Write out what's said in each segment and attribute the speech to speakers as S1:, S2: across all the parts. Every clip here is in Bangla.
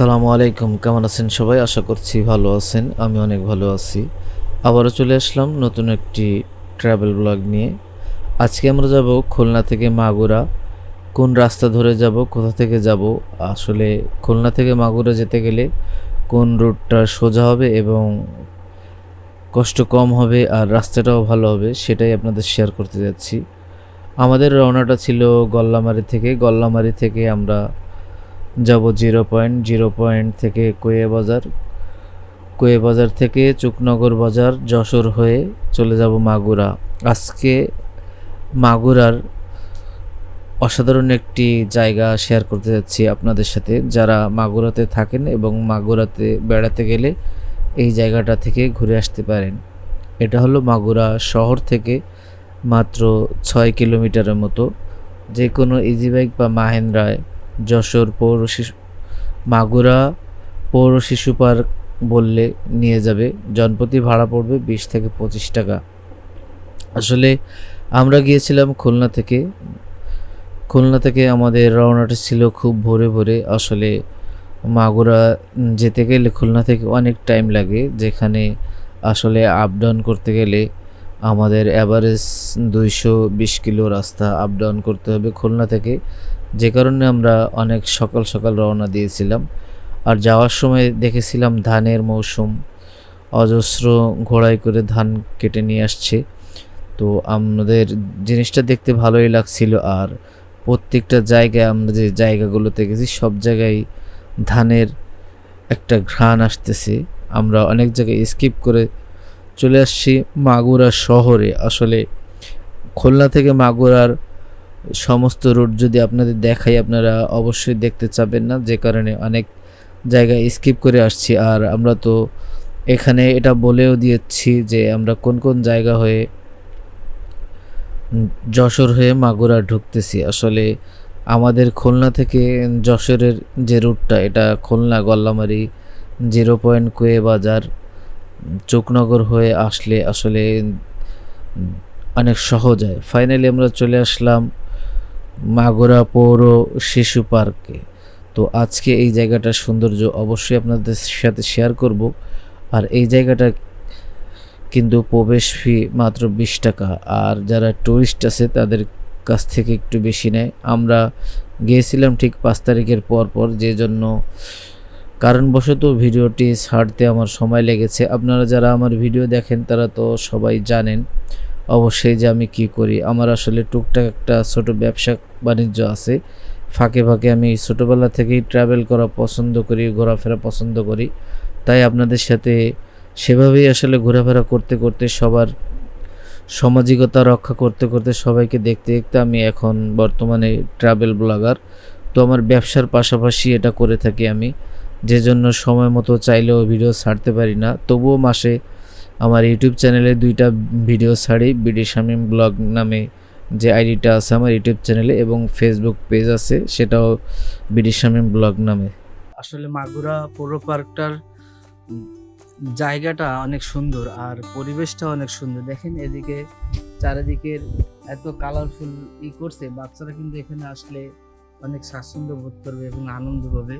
S1: আসসালামু আলাইকুম, কেমন আছেন সবাই? আশা করছি ভালো আছেন, আমি অনেক ভালো আছি। আবারও চলে আসলাম নতুন একটি ট্রাভেল ব্লগ নিয়ে। আজকে আমরা যাব খুলনা থেকে মাগুরা। কোন রাস্তা ধরে যাব, কোথা থেকে যাব? আসলে খুলনা থেকে মাগুরা যেতে গেলে কোন রুটটা সোজা হবে এবং কষ্ট কম হবে আর রাস্তাটাও ভালো হবে, সেটাই আপনাদের শেয়ার করতে যাচ্ছি। আমাদের রওনাটা ছিল গল্লামারি থেকে। গল্লামারি থেকে আমরা যাব জিরো পয়েন্ট জিরো পয়েন্ট থেকে কোয়ে বাজার। কোয়ে বাজার থেকে চুকনগর বাজার, যশোর হয়ে চলে যাব মাগুরা। আজকে মাগুরার অসাধারণ একটি জায়গা শেয়ার করতে যাচ্ছি আপনাদের সাথে। যারা মাগুরাতে থাকেন এবং মাগুরাতে বেড়াতে গেলে এই জায়গাটা থেকে ঘুরে আসতে পারেন। এটা হলো মাগুরা শহর থেকে মাত্র ছয় কিলোমিটারের মতো। যে কোনো ইজি বাইক বা মাহেন্দ্রায় যশোর পৌর শিশু, মাগুরা পৌর শিশু পার্ক বললে নিয়ে যাবে। জনপ্রতি ভাড়া পড়বে বিশ থেকে পঁচিশ টাকা। আসলে আমরা গিয়েছিলাম খুলনা থেকে। খুলনা থেকে আমাদের রওনাটা ছিল খুব ভোরে ভোরে। আসলে মাগুরা যেতে গেলে খুলনা থেকে অনেক টাইম লাগে। যেখানে আসলে আপ ডাউন করতে গেলে আমাদের অ্যাভারেজ দুইশো বিশ কিলো রাস্তা আপ ডাউন করতে হবে খুলনা থেকে। যে কারণে আমরা অনেক সকাল সকাল রওনা দিয়েছিলাম। আর যাওয়ার সময় দেখেছিলাম ধানের মৌসুম, অজস্র ঘোড়াই করে ধান কেটে নিয়ে আসছে। তো আমাদের জিনিসটা দেখতে ভালোই লাগছিল আর প্রত্যেকটা জায়গায় আমরা যে জায়গাগুলোতে গেছি, সব জায়গায় ধানের একটা ঘ্রাণ আসতেছে। আমরা অনেক জায়গায় স্কিপ করে চলে আসছি মাগুরা শহরে। আসলে খুলনা থেকে মাগুরার সমস্ত রুট যদি আপনাদের দেখাই, আপনারা অবশ্যই দেখতে চাবেন না, যে কারণে অনেক জায়গায় স্কিপ করে আসছি। আর আমরা তো এখানে এটা বলেও দিয়েছি যে আমরা কোন কোন জায়গা হয়ে যশোর হয়ে মাগুরা ঢুকতেছি। আসলে আমাদের খুলনা থেকে যশোরের যে রুটটা, এটা খুলনা গল্লামারি জিরো পয়েন্ট কুয়ে বাজার চোকনগর হয়ে আসলে আসলে অনেক সহজ হয়। ফাইনালি আমরা চলে আসলাম মাগুরা পৌর শিশু পার্কে। তো আজকে এই জায়গাটার সৌন্দর্য অবশ্যই আপনাদের সাথে শেয়ার করব। আর এই জায়গাটা কিন্তু প্রবেশ ফি মাত্র বিশ টাকা। আর যারা টুরিস্ট আছে, তাদের কাছ থেকে একটু বেশি নেয়। আমরা গিয়েছিলাম ঠিক পাঁচ তারিখের পর পর, যে জন্য কারণবশত ভিডিওটি ছাড়তে আমার সময় লেগেছে। আপনারা যারা আমার ভিডিও দেখেন, তারা তো সবাই জানেন। অবশ্যই যে আমি কি করি? আমার আসলে টুকটাক একটা ছোট ব্যবসা বাণিজ্য আছে। ফাঁকে ফাঁকে আমি ছোটোবেলা থেকেই ট্রাভেল করা পছন্দ করি, ঘোরাফেরা পছন্দ করি। তাই আপনাদের সাথে সেভাবেই আসলে ঘোরাফেরা করতে করতে, সবার সামাজিকতা রক্ষা করতে করতে সবাইকে দেখতে দেখতে আমি এখন বর্তমানে ট্রাভেল ব্লগার তো আমার ব্যবসার পাশাপাশি এটা করে থাকি আমি। যে জন্য সময় মতো চাইলেও ভিডিও ছাড়তে পারি না। তবুও মাসে আমার ইউটিউব চ্যানেলে দুইটা ভিডিও ছাড়ি, বিডি শামীম ব্লগ নামে যে আইডিটা আছে আমার ইউটিউব চ্যানেলে এবং ফেসবুক পেজ আছে, সেটাও বিডি শামীম ব্লগ নামে।
S2: আসলে মাগুরা পৌর পার্কটার জায়গাটা অনেক সুন্দর আর পরিবেশটা অনেক সুন্দর। দেখেন এদিকে চারিদিকের এত কালারফুল ই করছে, বাচ্চারা কিন্তু এখানে আসলে অনেক স্বাচ্ছন্দ্য বোধ করবে এবং আনন্দ পাবে।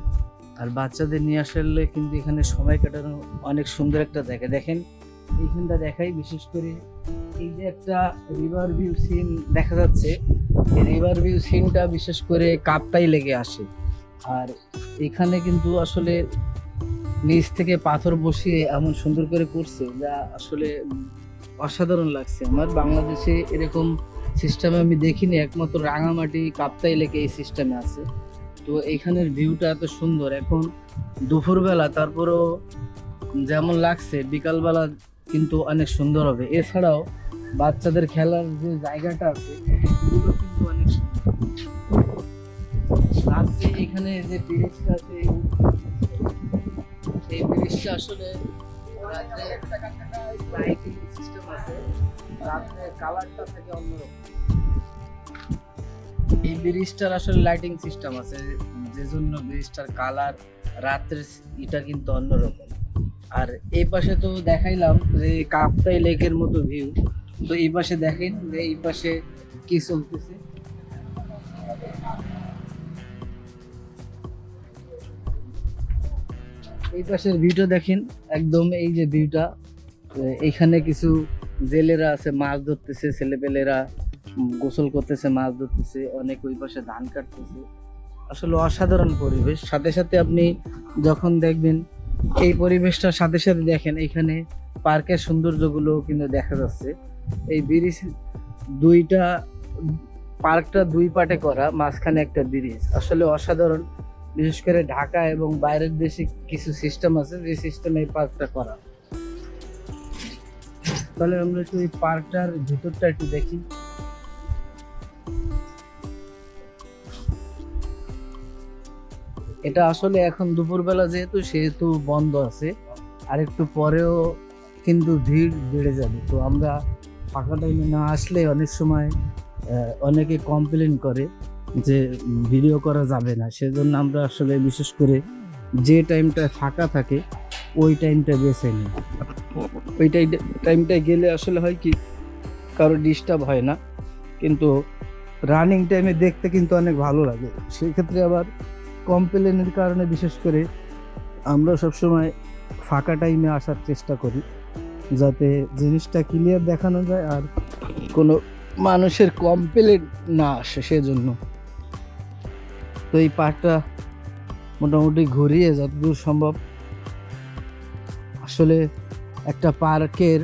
S2: আর বাচ্চাদের নিয়ে আসলে কিন্তু এখানে সময় কাটানো অনেক সুন্দর একটা জায়গা। দেখেন এইখানটা দেখাই, বিশেষ করে এই যে একটা রিভার ভিউ সিন দেখা যাচ্ছে। এই রিভার ভিউ সিনটা বিশেষ করে কাপটাই লেগে আসে। আর এখানে কিন্তু আসলে নিচ থেকে পাথর বসিয়ে এমন সুন্দর করে করছে যা আসলে অসাধারণ লাগছে। আমার বাংলাদেশে এরকম সিস্টেমে আমি দেখিনি, একমাত্র রাঙামাটি কাপ্তাই লেকে এই সিস্টেমে আছে। তো এখানের ভিউটা এত সুন্দর। এখন দুপুরবেলা, তারপরেও যেমন লাগছে, বিকালবেলা কিন্তু অনেক সুন্দর হবে। এছাড়াও বাচ্চাদের খেলার যে জায়গাটা আছে কিন্তু অনেক সুন্দর। রাত্রে এখানে যে ব্রিজটা আছে, এই ব্রিজটা আসলে রাত্রে লাইটিং সিস্টেম আছে রাত্রে কালারটা থাকে অন্যরকম। এই ব্রিজটার আসলে লাইটিং সিস্টেম আছে, যে জন্য ব্রিজটার কালার রাত্রের এটা কিন্তু অন্যরকম। আর এই পাশে তো দেখাইলাম যে কাপ্তাই লেকের মতো ভিউ তো এই পাশে দেখেন যে এই পাশে কি চলতেছে। এই পাশের ভিউটা দেখেন, একদম এই যে ভিউটা এখানে কিছু জেলেরা আছে, মাছ ধরতেছে, ছেলেপেলেরা গোসল করতেছে, মাছ ধরতেছে, অনেক ওই পাশে ধান কাটতেছে। আসলে অসাধারণ পরিবেশ। সাথে সাথে আপনি যখন দেখবেন এই পরিবেশটার সাথে সাথে দেখেন এখানে পার্কের সৌন্দর্যগুলো কিন্তু দেখা যাচ্ছে। এই ব্রিজ দুইটা, পার্কটা দুই পাটে করা, মাঝখানে একটা ব্রিজ। আসলে অসাধারণ, বিশেষ করে ঢাকা এবং বাইরের দেশে কিছু সিস্টেম আছে, যে সিস্টেমে এই পার্কটা করা। তাহলে আমরা একটু এই পার্কটার ভিতরটা একটু দেখি। এটা আসলে এখন দুপুরবেলা যেহেতু, সেহেতু বন্ধ আছে। আর একটু পরেও কিন্তু ভিড় বেড়ে যাবে। তো আমরা ফাঁকা টাইমে না আসলে অনেক সময় অনেকে কমপ্লেন করে যে ভিডিও করা যাবে না। সেজন্য আমরা আসলে বিশেষ করে যে টাইমটা ফাঁকা থাকে, ওই টাইমটা বেছে নিই। ওই টাইমটায় গেলে আসলে হয় কি, কারও ডিস্টার্ব হয় না। কিন্তু রানিং টাইমে দেখতে কিন্তু অনেক ভালো লাগে। সেক্ষেত্রে আবার কমপ্লেনের কারণে বিশেষ করে আমরা সবসময় ফাঁকা টাইমে আসার চেষ্টা করি, যাতে জিনিসটা ক্লিয়ার দেখানো যায় আর কোনো মানুষের কমপ্লেন না আসে সেজন্য। তো এই পার্কটা মোটামুটি ঘুরিয়ে যতদূর সম্ভব, আসলে একটা পার্কের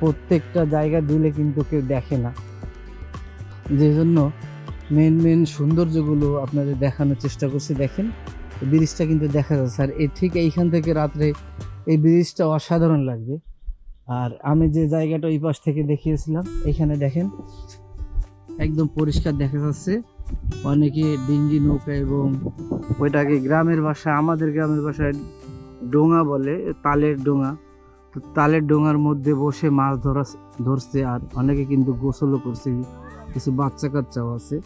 S2: প্রত্যেকটা জায়গা দিলে কিন্তু কেউ দেখে না। যে জন্য মেন মেন সৌন্দর্যগুলো আপনাদের দেখানোর চেষ্টা করছি, দেখেন। ব্রিজটা কিন্তু দেখা যাচ্ছে। আর এই ঠিক এইখান থেকে রাত্রে এই ব্রিজটা অসাধারণ লাগবে। আর আমি যে জায়গাটা ওই পাশ থেকে দেখিয়েছিলাম, এখানে দেখেন, একদম পরিষ্কার দেখা যাচ্ছে। অনেকে ডিঙ্গি নৌকা এবং ওইটাকে গ্রামের ভাষা, আমাদের গ্রামের ভাষায় ডোঙা বলে, তালের ডোঙা। তো তালের ডোঙার মধ্যে বসে মাছ ধরা, ধরছে, আর অনেকে কিন্তু গোসলও করছে। কিছু বাচ্চা কাচ্চাও আছে।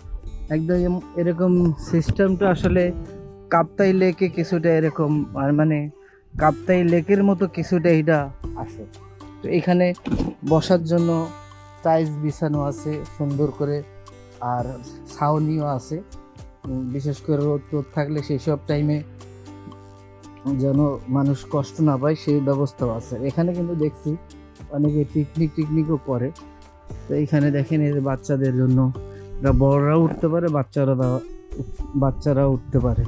S2: একদম এরকম সিস্টেমটা আসলে কাপ্তাই লেকে কিছুটা এরকম, আর মানে কাপ্তাই লেকের মতো কিছুটা এটা আছে। তো এখানে বসার জন্য টাইলস বিছানো আছে সুন্দর করে, আর ছাউনিও আছে। বিশেষ করে রোদ টোদ থাকলে সেই সব টাইমে যেন মানুষ কষ্ট না পায়, সেই ব্যবস্থাও আছে। এখানে কিন্তু দেখছি অনেকে পিকনিক টিকনিকও করে। তো এখানে দেখেন যে বাচ্চাদের জন্য এরা বড়রাও উঠতে পারে, বাচ্চারা বাচ্চারাও উঠতে পারে।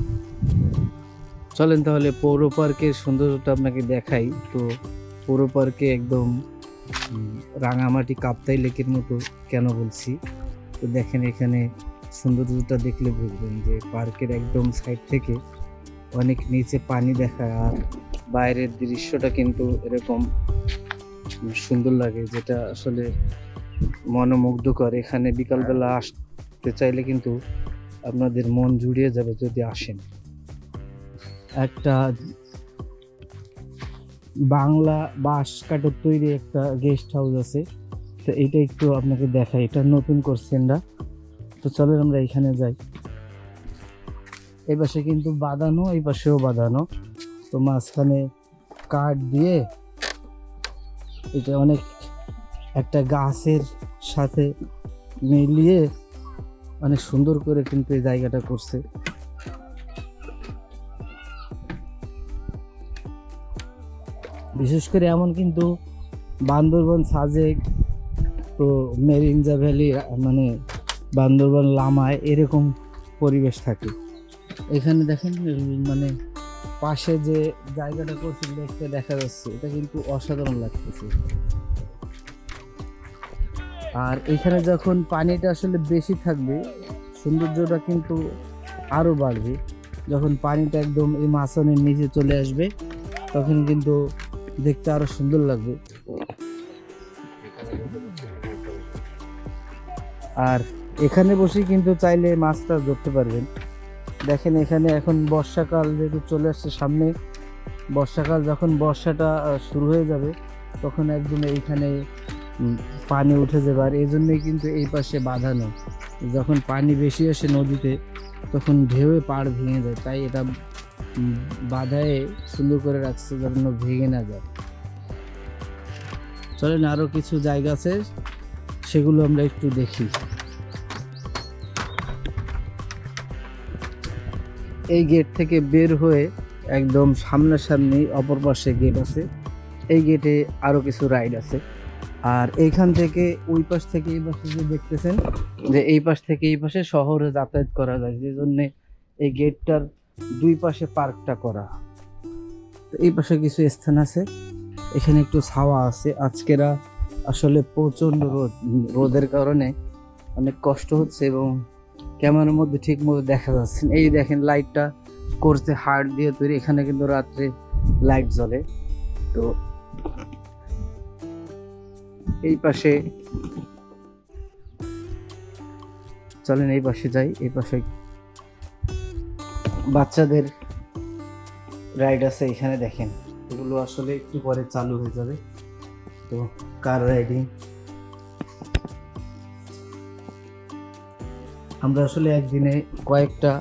S2: চলেন তাহলে পৌর পার্কের সৌন্দর্যটা আপনাকে দেখাই। তো পৌর পার্কে একদম রাঙামাটি কাপ্তাই লেকের মতো কেন বলছি? তো দেখেন এখানে সৌন্দর্যটা দেখলে বুঝবেন যে পার্কের একদম সাইড থেকে অনেক নিচে পানি দেখা আর বাইরের দৃশ্যটা কিন্তু এরকম সুন্দর লাগে যেটা আসলে মনোমুগ্ধকর। এখানে বিকালবেলা আসতে চাইলে কিন্তু আপনাদের মন জুড়িয়ে যাবে যদি আসেন। একটা বাংলা বাঁশ কাঠের তৈরি একটা গেস্ট হাউস আছে। তো এটা একটু আপনাকে দেখাই, এটা নতুন করছেন না তো চলেন আমরা এখানে যাই। এই পাশে কিন্তু বাঁধানো, এই পাশেও বাঁধানো। তো মাঝখানে কাঠ দিয়ে এটা অনেক একটা গাছের সাথে মিলিয়ে অনেক সুন্দর করে কিন্তু এই জায়গাটা করছে। বিশেষ করে এমন কিন্তু বান্দরবন সাজেক, তো মেরিনজা ভ্যালি মানে বান্দরবন লামায় এরকম পরিবেশ থাকে। এখানে দেখেন মানে পাশে যে জায়গাটা করছে, দেখতে দেখা যাচ্ছে, এটা কিন্তু অসাধারণ লাগতেছে। আর এখানে যখন পানিটা আসলে বেশি থাকবে, সৌন্দর্যটা কিন্তু আরও বাড়বে। যখন পানিটা একদম এই মাছনের নিচে চলে আসবে, তখন কিন্তু দেখতে আরও সুন্দর লাগবে। আর এখানে বসে কিন্তু চাইলে মাছটা ধরতে পারবেন। দেখেন এখানে এখন বর্ষাকাল যেহেতু চলে আসছে সামনে, বর্ষাকাল যখন বর্ষাটা শুরু হয়ে যাবে, তখন একদম এইখানে পানি উঠে যাবে আর এই জন্যই কিন্তু এই পাশে বাঁধানো। যখন পানি বেশি আসে নদীতে, তখন ঢেউয়ে পাড় ভেঙে যায়। তাই এটা বাধায় সুন্দর করে রাখছে যেন ভেঙে না যায়। চলেন আরও কিছু জায়গা আছে, সেগুলো আমরা একটু দেখি। এই গেট থেকে বের হয়ে একদম সামনাসামনি অপর পাশে গেট আছে। এই গেটে আরও কিছু রাইড আছে। আর এইখান থেকে ওই পাশ থেকে এই পাশে যে দেখতেছেন, যে এই পাশ থেকে এই পাশে শহরে যাতায়াত করা যায়, যে জন্যে এই গেটটার দুই পাশে পার্কটা করা। এই পাশে কিছু স্থান আছে, এখানে একটু ছাওয়া আছে। আজকেরা আসলে প্রচণ্ড রোদ, রোদের কারণে অনেক কষ্ট হচ্ছে এবং ক্যামেরার মধ্যে ঠিক মতো দেখা যাচ্ছে। এই দেখেন, লাইটটা করছে হার্ড দিয়ে তৈরি, এখানে কিন্তু রাত্রে লাইট জ্বলে। তো এই পাশে। চলেন এই পাশে যাই, এই পাশে বাচ্চাদের রাইড আছে এখানে দেখেন। এগুলো আসলে একটু পরে চালু হয়ে যাবে। তো কার রাইডিং আমরা আসলে একদিনে কয়েকটা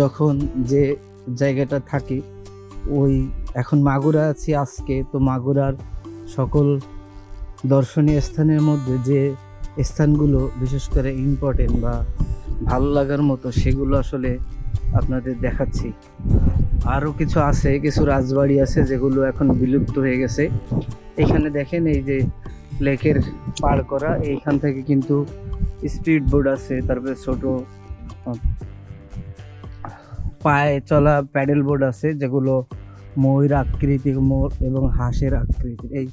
S2: যখন যে জায়গাটা থাকি, ওই এখন মাগুরা আছি আজকে, তো মাগুরার সকল দর্শনীয় স্থানের মধ্যে যে স্থানগুলো, বিশেষ করে ইম্পর্টেন্ট বা ভালো লাগার মতো, সেগুলো আসলে আপনাদের দেখাচ্ছি। আরও কিছু আছে, কিছু রাজবাড়ি আছে যেগুলো এখন বিলুপ্ত হয়ে গেছে। এখানে দেখেন এই যে লেকের পার করা, এইখান থেকে কিন্তু স্পিড বোর্ড আছে, তারপরে ছোট, পায়ে চলা প্যাডেল বোর্ড আছে, যেগুলো ময়ূর আকৃতির মোর এবং হাঁসের আকৃতির।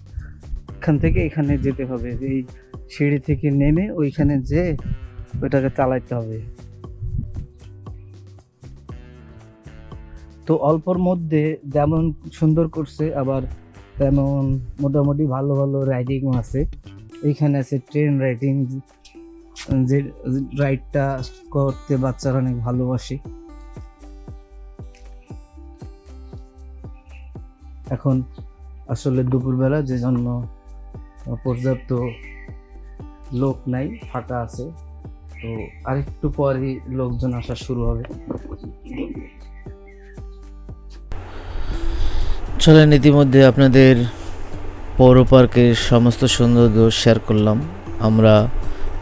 S2: এইখান থেকে এখানে যেতে হবে। এই সিঁড়ি থেকে নেমে ওইখানে যে ওইটাকে চালাইতে হবে। তো অল্পর মধ্যে যেমন সুন্দর করছে, আবার তেমন মোটামুটি ভালো ভালো রাইডিংও আছে। এইখানে আছে ট্রেন রাইডিং যে রাইডটা করতে বাচ্চারা অনেক ভালোবাসে। এখন আসলে দুপুরবেলা যে জন্য পর্যাপ্ত লোক নাই, ফাঁকা আছে। তো আরেকটু পরেই লোকজন আসা শুরু হবে।
S1: চলেন, ইতিমধ্যে আপনাদের পৌর পার্কের সমস্ত সৌন্দর্য শেয়ার করলাম। আমরা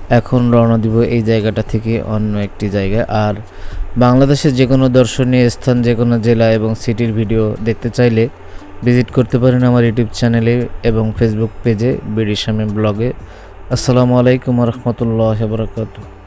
S1: এখন রওনা দিব এই জায়গাটা থেকে অন্য একটি জায়গায়। আর বাংলাদেশের যে কোনো দর্শনীয় স্থান যে কোনো জেলা এবং সিটির ভিডিও দেখতে চাইলে ভিজিট করতে পারেন আমার ইউটিউব চ্যানেলে এবং ফেসবুক পেজে বিডি শামীম ব্লগে। আসসালামু আলাইকুম রহমতুল্লাহ বরকাতুহ।